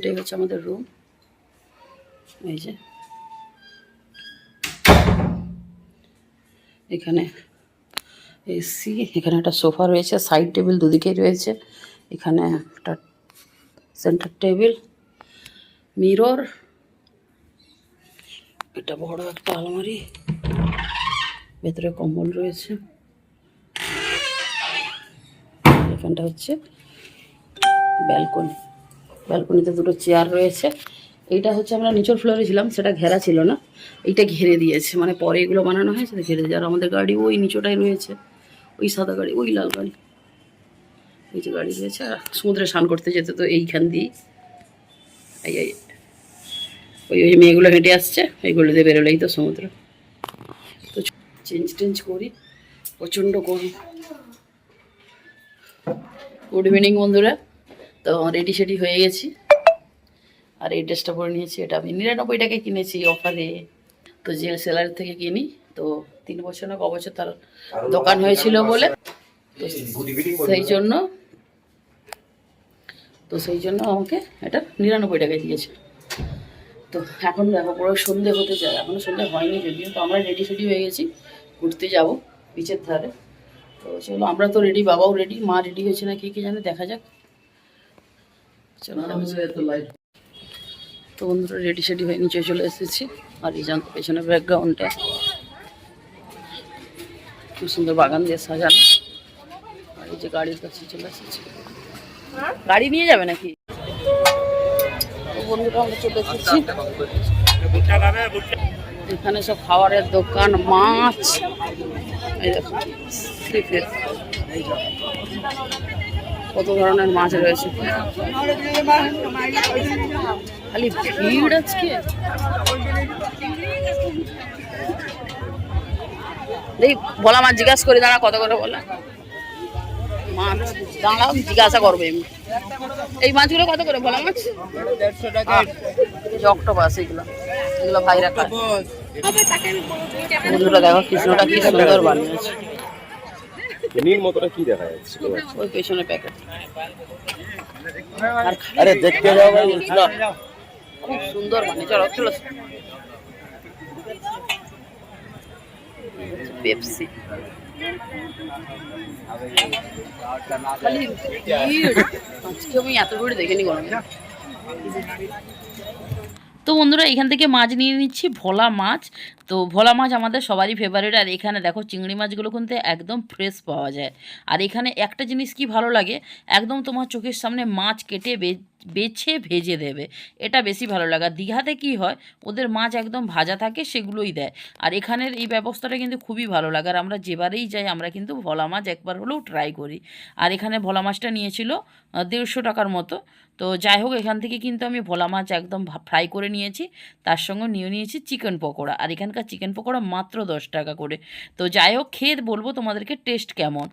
এটাই হচ্ছে আমাদের রুম এই যে। এখানে এসি এখানে একটা সোফা রয়েছে সাইড টেবিল দুদিকেই রয়েছে। এখানে একটা সেন্টার টেবিল মিরর এটা বড় একটা আলমারি, ভেতরে কম্বল রয়েছে। এখানটা হচ্ছে ব্যালকনি ব্যালকনিতে দুটো চেয়ার রয়েছে। এইটা হচ্ছে আমরা নিচের ফ্লোরে ছিলাম, সেটা ঘেরা ছিল না। এইটা ঘিরে দিয়েছে মানে পরে এগুলো বানানো হয়েছে তো ঘিরে আর আমাদের গাড়ি ওই নিচোটাই রয়েছে, ওই সাদা গাড়ি, ওই লাল গাড়ি। এই যে গাড়ি রয়েছে, আর সমুদ্রে স্নান করতে যেতে তো এইখান দিয়েই। এই এই, ওই ওই মেয়েগুলো হেঁটে আসছে এইগুলো দিয়ে বেরোলেই তো সমুদ্র। তো চেঞ্জ টেঞ্জ করি, প্রচণ্ড গরম। গুড ইভিনিং বন্ধুরা। তো রেডি সেডি হয়ে গেছি। আর এই ড্রেসটা পরে নিয়েছি এটা আমি নিরানব্বই টাকায় কিনেছি অফারে তো যে সেলার থেকে কিনি তো তিন বছর না ক বছর তার দোকান হয়েছিল বলে। তো সেই জন্য তো সেই জন্য আমাকে এটা নিরানব্বই টাকায় দিয়েছে। তো এখন দেখো পুরো সন্ধে হতে চায় এখনও সন্ধে হয়নি যদিও তো আমরা রেডি সেডি হয়ে গেছি ঘুরতে যাব বিচের ধারে। তো চলো আমরা তো রেডি বাবাও রেডি মা রেডি হয়েছে না কি কি জানে দেখা যাক। চলো তো বন্ধুরা রেডি সেডি হয়ে নিচে চলে এসেছি। আর এই জানতো পেছনে ব্যাকগ্রাউন্ডটা খুব সুন্দর বাগান দিয়ে সাজানো। আর এই যে গাড়ির কাছে চলে এসেছি। গাড়ি নিয়ে যাবে নাকি? তো বন্ধুরা আমরা চলে এসেছি। এখানে সব খাবারের দোকান মাছ। এই দেখো কত ধরনের মাছ রয়েছে। খালি ভিড় আজকে? দেখি বলা মাছ জিজ্ঞাসা করি দাঁড়া কত করে বলে? মাছ দাঁড়াও জিজ্ঞাসা করব এমনি। এই মাছগুলো কত করে বলা মাছ? অক্টোপাস এগুলো এগুলো ভাইরা খায়। বন্ধুরা দেখো কৃষ্ণটা কি সুন্দর বানিয়েছে। নীল মতোটা কি দেখা যাচ্ছে? ওই পেছনে প্যাকেট আরে দেখতে যাও। ভাই না। খুব সুন্দর মানে চলো চলো পেপসি। আজকে আমি এত ভিড় দেখিনি কোনো তো বন্ধুরা, এখান থেকে মাছ নিয়ে নিচ্ছি, ভোলা মাছ। তো ভোলা মাছ আমাদের সবারই ফেভারিট আর এখানে দেখো চিংড়ি মাছগুলো কিন্তু একদম ফ্রেশ পাওয়া যায়। আর এখানে একটা জিনিস কি ভালো লাগে, একদম তোমার চোখের সামনে মাছ কেটে বে- বেছে ভেজে দেবে। এটা বেশি ভালো লাগে। দীঘাতে কি হয়? ওদের মাছ একদম ভাজা থাকে, সেগুলোই দেয়। আর এখানের এই ব্যবস্থাটা কিন্তু খুবই ভালো লাগে। আর আমরা যেবারেই যাই, আমরা কিন্তু ভোলা মাছ একবার হলেও ট্রাই করি। আর এখানে ভোলা মাছটা নিয়েছিল দেড়শো টাকার মতো। তো যাই হোক, এখান থেকে কিন্তু আমি ভোলা মাছ একদম ফ্রাই করে নিয়েছি। তার সঙ্গে নিয়ে নিয়েছি চিকেন পকোড়া। আর এখানকার চিকেন পকোড়া মাত্র দশ টাকা করে। তো যাই হোক, খেয়ে বলব তোমাদেরকে টেস্ট কেমন।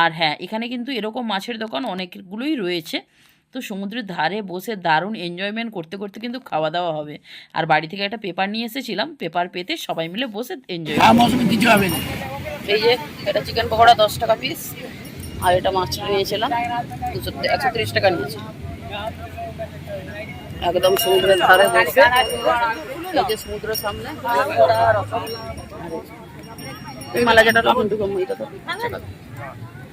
আর হ্যাঁ এখানে কিন্তু এরকম মাছের দোকান অনেকগুলোই রয়েছে। তো সমুদ্রের ধারে বসে দারুণ এনজয়মেন্ট করতে করতে কিন্তু খাওয়া দাওয়া হবে। আর বাড়ি থেকে একটা পেপার নিয়ে এসেছিলাম পেপার পেতে সবাই মিলে বসে এনজয় কিছু হবে না। এই যে এটা চিকেন পকোড়া দশ টাকা পিস আর এটা মাছ নিয়েছিলাম দুশো একশো তিরিশ টাকা নিয়েছি। একদম সমুদ্রের ধারে বসে এই যে সমুদ্রের সামনে মালা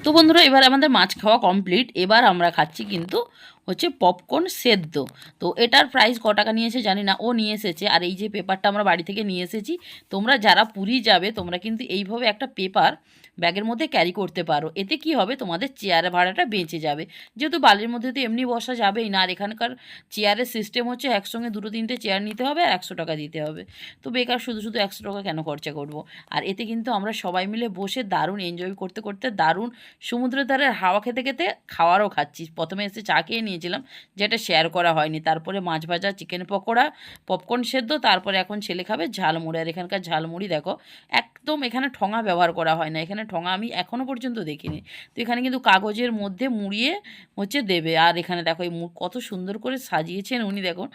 তো বন্ধুরা এবার আমাদের মাছ খাওয়া কমপ্লিট এবার আমরা খাচ্ছি কিন্তু হচ্ছে পপকর্ন সেদ্ধ। তো এটার প্রাইস ক টাকা নিয়েছে জানি না ও নিয়ে এসেছে। আর এই যে পেপারটা আমরা বাড়ি থেকে নিয়ে এসেছি তোমরা যারা পুরী যাবে তোমরা কিন্তু এইভাবে একটা পেপার ব্যাগের মধ্যে ক্যারি করতে পারো। এতে কি হবে? তোমাদের চেয়ার ভাড়াটা বেঁচে যাবে। যেহেতু বালির মধ্যে তো এমনি বসা যাবেই না, আর এখানকার চেয়ারের সিস্টেম হচ্ছে একসঙ্গে দুটো তিনটে চেয়ার নিতে হবে আর একশো টাকা দিতে হবে। তো বেকার শুধু শুধু একশো টাকা কেন খরচা করব? আর এতে কিন্তু আমরা সবাই মিলে বসে দারুণ এনজয় করতে করতে দারুণ সমুদ্রের ধারে হাওয়া খেতে খেতে খাওয়ারও খাচ্ছি। প্রথমে এসে চা খেয়ে নিয়েছিলাম, যেটা শেয়ার করা হয়নি। তারপরে মাছ ভাজা চিকেন পকোড়া পপকর্ন সেদ্ধ, তারপরে এখন ছেলে খাবে ঝালমুড়ি। আর এখানকার ঝালমুড়ি দেখো, একদম এখানে ঠঙা ব্যবহার করা হয় না। এখানে ঠোঙা আমি এখনও পর্যন্ত দেখিনি। তো এখানে কিন্তু কাগজের মধ্যে মুড়িয়ে হচ্ছে দেবে। আর এখানে দেখো এই কত সুন্দর করে সাজিয়েছেন উনি, দেখুন।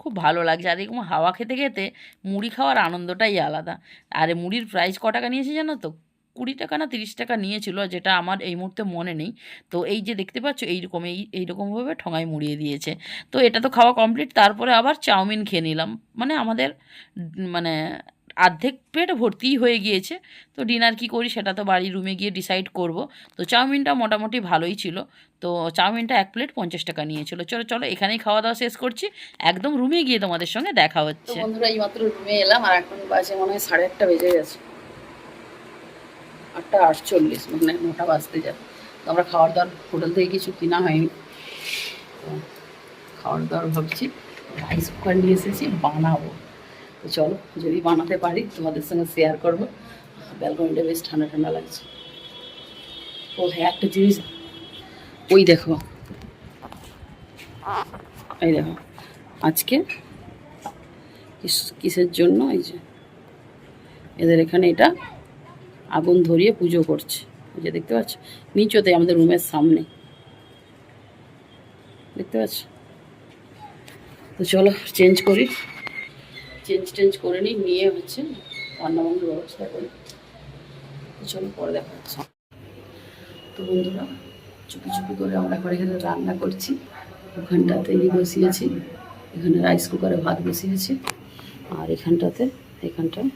খুব ভালো লাগছে। আর এরকম হাওয়া খেতে খেতে মুড়ি খাওয়ার আনন্দটাই আলাদা। আর মুড়ির প্রাইস ক টাকা নিয়েছে জানো তো? কুড়ি টাকা না তিরিশ টাকা নিয়েছিল, যেটা আমার এই মুহূর্তে মনে নেই। তো এই যে দেখতে পাচ্ছ, এইরকম এই, এইরকমভাবে ঠোঙায় মুড়িয়ে দিয়েছে। তো এটা তো খাওয়া কমপ্লিট তারপরে আবার চাউমিন খেয়ে নিলাম। মানে আমাদের মানে অর্ধেক পেট ভর্তিই হয়ে গিয়েছে। তো ডিনার কি করি সেটা তো বাড়ির রুমে গিয়ে ডিসাইড করব। তো চাউমিনটা মোটামুটি ভালোই ছিল। তো চাউমিনটা এক প্লেট পঞ্চাশ টাকা নিয়েছিল। চলো চলো এখানেই খাওয়া দাওয়া শেষ করছি। একদম রুমে গিয়ে তোমাদের সঙ্গে দেখা হচ্ছে। বন্ধুরা এই মাত্র রুমে এলাম আর এখন বাজে মনে হয় সাড়ে আটটা বেজে গেছে। আটটা আটচল্লিশ মানে নটা বাজতে যাবে তো আমরা খাওয়ার দাওয়ার হোটেল থেকে কিছু কিনা হয়নি। খাওয়ার দাওয়ার ভাবছি রাইস কুকার নিয়ে এসেছি বানাবো। তো চলো, যদি বানাতে পারি, তোমাদের সঙ্গে শেয়ার করব। ব্যালকনিটা বেশ ঠান্ডা ঠান্ডা লাগছে। ও হ্যাঁ একটা জিনিস ওই দেখো। এই দেখো, আজকে কিসের জন্য? এই যে, এদের এখানে এটা আগুন ধরিয়ে পুজো করছে। যে দেখতে পাচ্ছ? নিচতে আমাদের রুমের সামনে। দেখতে পাচ্ছ? তো চলো চেঞ্জ করি। চেঞ্জ টেঞ্জ করে নিই, নিয়ে হচ্ছে রান্নাবান্নার ব্যবস্থা করি। চলো পরে দেখা হচ্ছে। তো বন্ধুরা, চুপি চুপি করে আমরা এখন এখানে রান্না করছি। ওখানটাতে ই বসিয়েছি, এখানে রাইস কুকারে ভাত বসিয়েছি, আর এখানটাতে এখানটায়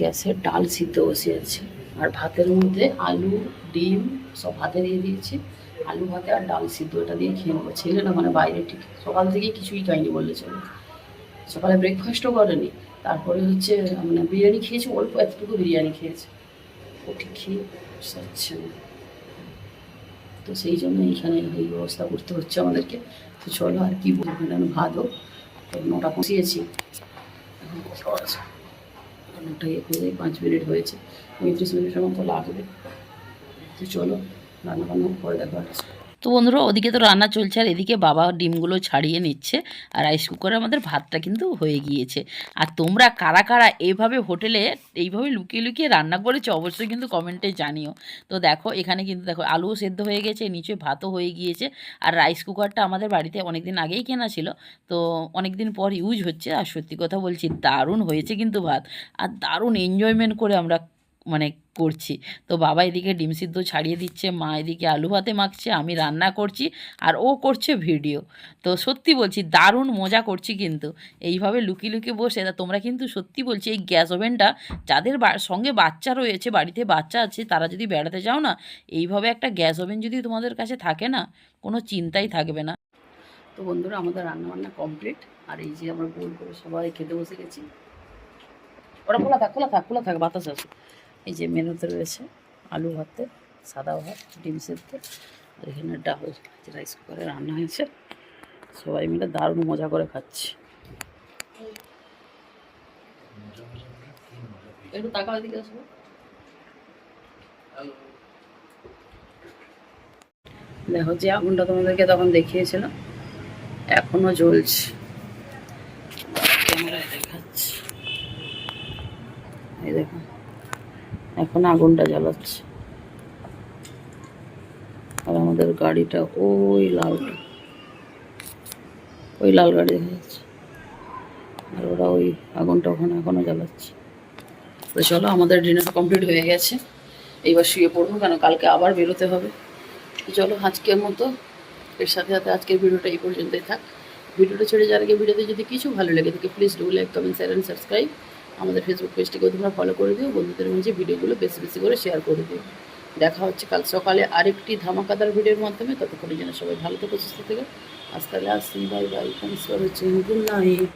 গ্যাসের ডাল সিদ্ধ বসিয়েছি। আর ভাতের মধ্যে আলু, ডিম সব ভাতে দিয়ে দিয়েছি। আলু ভাতে আর ডাল সিদ্ধ এটা দিয়ে খেয়ে নেব। ছেলেরা মানে বাইরে ঠিক, সকাল থেকে কিছুই খাইনি বললে চলে। সকালে ব্রেকফাস্টও করেনি। তারপরে হচ্ছে মানে বিরিয়ানি খেয়েছে, অল্প এতটুকু বিরিয়ানি খেয়েছে। ও ঠিক খেয়ে সাচ্ছে না। তো সেই জন্য এইখানে এই ব্যবস্থা করতে হচ্ছে আমাদেরকে। তো চলো আর কি বলব, এখানে ভাত হোক তো নটা পৌঁছিয়েছি। এখন আছে। নটা এক পাঁচ মিনিট হয়েছে। পঁয়ত্রিশ মিনিটের মতো লাগবে। তো চলো রান্না বান্না পরে দেখা তো বন্ধুরা, ওদিকে তো রান্না চলছে আর এদিকে বাবা ডিমগুলো ছাড়িয়ে নিচ্ছে আর রাইস কুকারে আমাদের ভাতটা কিন্তু হয়ে গিয়েছে। আর তোমরা কারা কারা এইভাবে হোটেলে এইভাবে লুকিয়ে লুকিয়ে রান্না করেছ অবশ্যই কিন্তু কমেন্টে জানিও। তো দেখো, এখানে কিন্তু দেখো আলুও সেদ্ধ হয়ে গেছে, নিচে ভাতও হয়ে গিয়েছে আর রাইস কুকারটা আমাদের বাড়িতে অনেক দিন আগেই কেনা ছিল। তো অনেক দিন পর ইউজ হচ্ছে আর সত্যি কথা বলছি, দারুণ হয়েছে কিন্তু ভাত। আর দারুণ এনজয়মেন্ট করে আমরা মানে করছি। তো বাবা এদিকে ডিম সিদ্ধ ছাড়িয়ে দিচ্ছে, মা এদিকে আলু ভাতে মাখছে, আমি রান্না করছি আর ও করছে ভিডিও। তো সত্যি বলছি, দারুণ মজা করছি কিন্তু। এইভাবে লুকিয়ে লুকিয়ে বসে, তা তোমরা কিন্তু সত্যি বলছি এই গ্যাস ওভেনটা যাদের সঙ্গে বাচ্চা রয়েছে, বাড়িতে বাচ্চা আছে, তারা যদি বেড়াতে যাও না, এইভাবে একটা গ্যাস ওভেন যদি তোমাদের কাছে থাকে না, কোনো চিন্তাই থাকবে না। তো বন্ধুরা, আমাদের রান্না বান্না কমপ্লিট। আর এই যে আমরা গোল করে সবাই খেতে বসে গেছি। ওরা খোলা থাক খোলা থাক খোলা থাক, বাতাস আছে। এই যে মেনুতে রয়েছে আলু ভাতে সাদা ভাত, ডিম সেদ্ধ, আর এখানে ডাল রাইস কুকারে রান্না হয়েছে। সবাই মিলে দারুণ মজা করে খাচ্ছি। একটু তাকাও আসব দেখো, যে আগুনটা তোমাদেরকে তখন দেখিয়েছিলাম, এখনও জ্বলছে। ক্যামেরায় দেখাচ্ছি। এই দেখো। এখন আগুনটা জ্বালাচ্ছে। আর আমাদের গাড়িটা ওই লাল ওই লাল গাড়ি দেখা যাচ্ছে আর ওরা ওই আগুনটা ওখানে এখনও জ্বালাচ্ছে। তো চলো, আমাদের ডিনার কমপ্লিট হয়ে গেছে। এইবার শুয়ে পড়ব, কেন কালকে আবার বেরোতে হবে। চলো, আজকের মতো এর সাথে সাথে আজকের ভিডিওটা এই পর্যন্তই থাক। ভিডিওটা ছেড়ে যাওয়ার আগে, ভিডিওতে যদি কিছু ভালো লেগে থাকে please do like comment share and subscribe আমাদের ফেসবুক পেজটিকেও তোমরা ফলো করে দিও। বন্ধুদের মাঝে ভিডিওগুলো বেশি বেশি করে শেয়ার করে দিও। দেখা হচ্ছে কাল সকালে আরেকটি ধামাকাদার ভিডিওর মাধ্যমে। ততক্ষণের জন্য সবাই ভালো থেকো, সুস্থ থেকে। আজ তাহলে আসুন bye bye thanks for watching good night